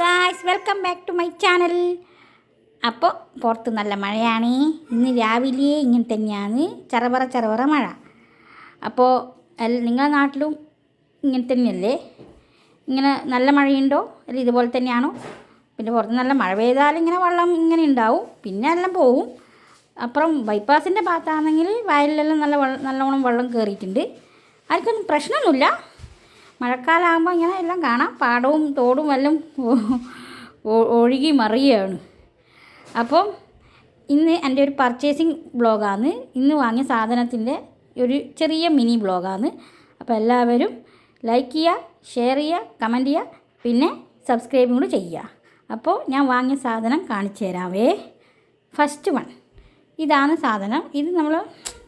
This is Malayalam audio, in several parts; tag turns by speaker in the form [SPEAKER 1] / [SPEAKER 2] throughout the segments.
[SPEAKER 1] Guys welcome back to my channel അപ്പോൾ പുറത്ത് നല്ല മഴയാണ്. ഇന്ന് രാവിലെ ഇങ്ങനെ തന്നെയാണ്. ചറവറ ചറവറ മഴ. അപ്പോൾ നിങ്ങളുടെ നാട്ടിലും ഇങ്ങനെ തന്നെയല്ലേ? ഇങ്ങനെ നല്ല മഴയുണ്ടോ? അല്ല ഇതുപോലെ തന്നെയാണോ? പിന്നെ പുറത്ത് നല്ല മഴ പെയ്താൽ ഇങ്ങനെ വെള്ളം ഇങ്ങനെ ഉണ്ടാവും. പിന്നെ എല്ലാം പോവും. അപ്പുറം ബൈപ്പാസിന്റെ ഭാഗത്താണെങ്കിൽ വയലിലെല്ലാം നല്ല വെള്ളം നല്ലോണം വെള്ളം കയറിയിട്ടുണ്ട് ആർക്കൊന്നും പ്രശ്നമൊന്നുമില്ല. മഴക്കാലമാകുമ്പോൾ ഇങ്ങനെ എല്ലാം കാണാം. പാടവും തോടും എല്ലാം ഒഴുകി മറിയാണ് അപ്പം ഇന്ന് എന്റെ ഒരു പർച്ചേസിങ് ബ്ലോഗാണ് ഇന്ന് വാങ്ങിയ സാധനത്തിന്റെ ഒരു ചെറിയ മിനി ബ്ലോഗാണ് അപ്പോൾ എല്ലാവരും ലൈക്ക് ചെയ്യുക ഷെയർ ചെയ്യുക കമന്റ് ചെയ്യുക പിന്നെ സബ്സ്ക്രൈബും കൂടി ചെയ്യുക. അപ്പോൾ ഞാൻ വാങ്ങിയ സാധനം കാണിച്ചു തരാവേ. ഫസ്റ്റ് വൺ ഇതാണ് സാധനം. ഇത് നമ്മൾ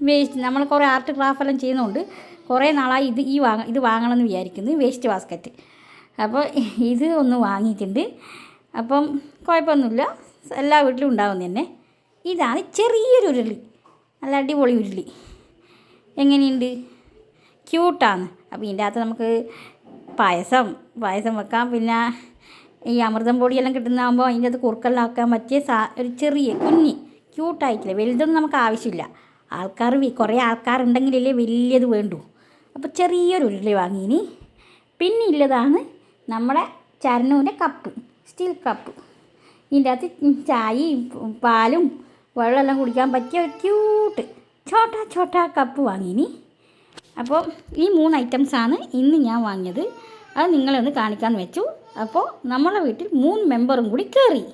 [SPEAKER 1] വേസ്റ്റ് നമ്മൾ കുറേ ആർട്ട് ക്രാഫ്റ്റ് എല്ലാം ചെയ്യുന്നതുകൊണ്ട് കുറേ നാളായി ഇത് ഈ വാങ്ങ ഇത് വാങ്ങണമെന്ന് വിചാരിക്കുന്നു വേസ്റ്റ് ബാസ്ക്കറ്റ്. അപ്പോൾ ഇത് ഒന്ന് വാങ്ങിയിട്ടുണ്ട്. അപ്പം കുഴപ്പമൊന്നുമില്ല. എല്ലാ വീട്ടിലും ഉണ്ടാവും തന്നെ. ഇതാണ് ചെറിയൊരു ഉരുളി. നല്ല അടിപൊളി ഉരുളി. എങ്ങനെയുണ്ട്? ക്യൂട്ടാണ്. അപ്പോൾ ഇതിന്റെ അകത്ത് നമുക്ക് പായസം പായസം വെക്കാം. പിന്നെ ഈ അമൃതം പൊടിയെല്ലാം കിട്ടുന്നതാകുമ്പോൾ അതിന്റെ അത് കുറുക്കെല്ലാം ആക്കാൻ പറ്റിയ സാ ഒരു ചെറിയ കുഞ്ഞി ക്യൂട്ടായിട്ടില്ല വലുതൊന്നും നമുക്ക് ആവശ്യമില്ല. ആൾക്കാർ കുറേ ആൾക്കാരുണ്ടെങ്കിലല്ലേ വലിയത് വേണ്ടൂ. അപ്പോൾ ചെറിയൊരു ഉരുളി വാങ്ങിയിനി. പിന്നെ ഉള്ളതാണ് നമ്മുടെ ചരണൂന്റെ കപ്പ് സ്റ്റീൽ കപ്പ്. ഇതിന്റെ അകത്ത് ചായയും പാലും വെള്ളമെല്ലാം കുടിക്കാൻ പറ്റിയ ഒരു ക്യൂട്ട് ചോട്ട ചോട്ട കപ്പ് വാങ്ങിയിനി. അപ്പോൾ ഈ മൂന്ന് ഐറ്റംസാണ് ഇന്ന് ഞാൻ വാങ്ങിയത്. അത് നിങ്ങളെ ഒന്ന് കാണിക്കാമെന്ന് വെച്ചു. അപ്പോൾ നമ്മളെ വീട്ടിൽ മൂന്ന് മെമ്പറും കൂടി കയറി.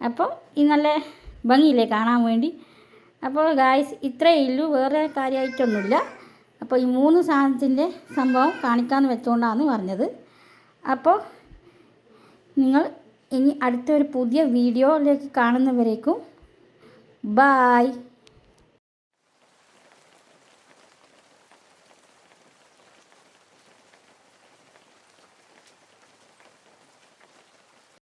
[SPEAKER 1] അപ്പോൾ ഈ നല്ല ഭംഗിയില്ലേ കാണാൻ വേണ്ടി. അപ്പോൾ ഗായ്സ് ഇത്രയേ ഉള്ളൂ. വേറെ കാര്യമായിട്ടൊന്നുമില്ല. അപ്പോൾ ഈ മൂന്ന് സാധനത്തിന്റെ സംഭവം കാണിക്കാമെന്ന് വെച്ചുകൊണ്ടാണ് പറഞ്ഞത്. അപ്പോൾ നിങ്ങൾ ഇനി അടുത്തൊരു പുതിയ വീഡിയോയിലേക്ക് കാണുന്നവരേക്കും ബായ്.